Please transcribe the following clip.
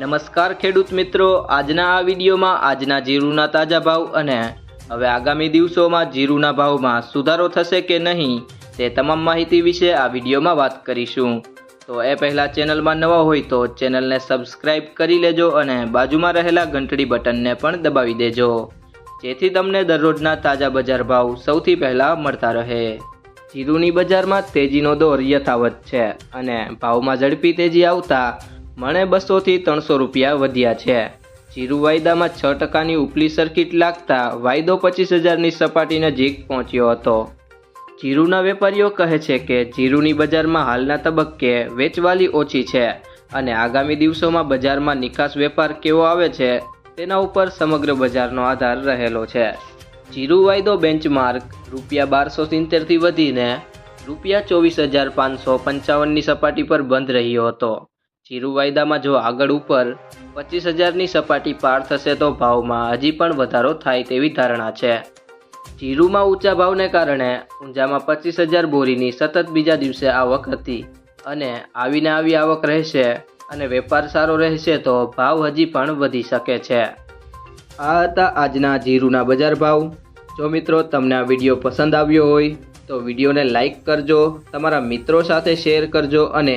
નમસ્કાર ખેડૂત મિત્રો. આજના આ વિડીયોમાં આજના જીરુના તાજા ભાવ અને હવે આગામી દિવસોમાં જીરુના ભાવમાં સુધારો થશે કે નહીં તે તમામ માહિતી વિશે આ વિડીયોમાં વાત કરીશું. તો એ પહેલાં ચેનલમાં નવા હોય તો ચેનલને સબસ્ક્રાઇબ કરી લેજો અને બાજુમાં રહેલા ઘંટડી બટનને પણ દબાવી દેજો. જેથી તમને દરરોજના તાજા બજાર ભાવ સૌથી પહેલાં મળતા રહે. જીરુની બજારમાં તેજીનો દોર યથાવત છે અને ભાવમાં ઝડપી તેજી આવતા મણે બસોથી ત્રણસો રૂપિયા વધ્યા છે. જીરુ વાયદામાં છ ટકાની ઉપલી સર્કિટ લાગતા વાયદો પચીસ હજારની સપાટી નજીક પહોંચ્યો હતો. જીરુના વેપારીઓ કહે છે કે જીરુની બજારમાં હાલના તબક્કે વેચવાલી ઓછી છે અને આગામી દિવસોમાં બજારમાં નિકાસ વેપાર કેવો આવે છે તેના ઉપર સમગ્ર બજારનો આધાર રહેલો છે. જીરુ વાયદો બેન્ચમાર્ક રૂપિયા બારસો સિત્તેરથી વધીને રૂપિયા ચોવીસ હજાર પાંચસો પંચાવનની સપાટી પર બંધ રહ્યો હતો. જીરુ વાયદામાં જો આગળ ઉપર પચીસ હજારની સપાટી પાર થશે તો ભાવમાં હજી પણ વધારો થાય તેવી ધારણા છે. જીરુમાં ઊંચા ભાવને કારણે ઊંઝામાં પચીસ હજાર બોરીની સતત બીજા દિવસે આવક હતી અને આવીને આવી આવક રહેશે અને વેપાર સારો રહેશે તો ભાવ હજી પણ વધી શકે છે. આ હતા આજના જીરુના બજાર ભાવ. જો મિત્રો તમને આ વીડિયો પસંદ આવ્યો હોય તો વિડીયોને લાઈક કરજો, તમારા મિત્રો સાથે શેર કરજો અને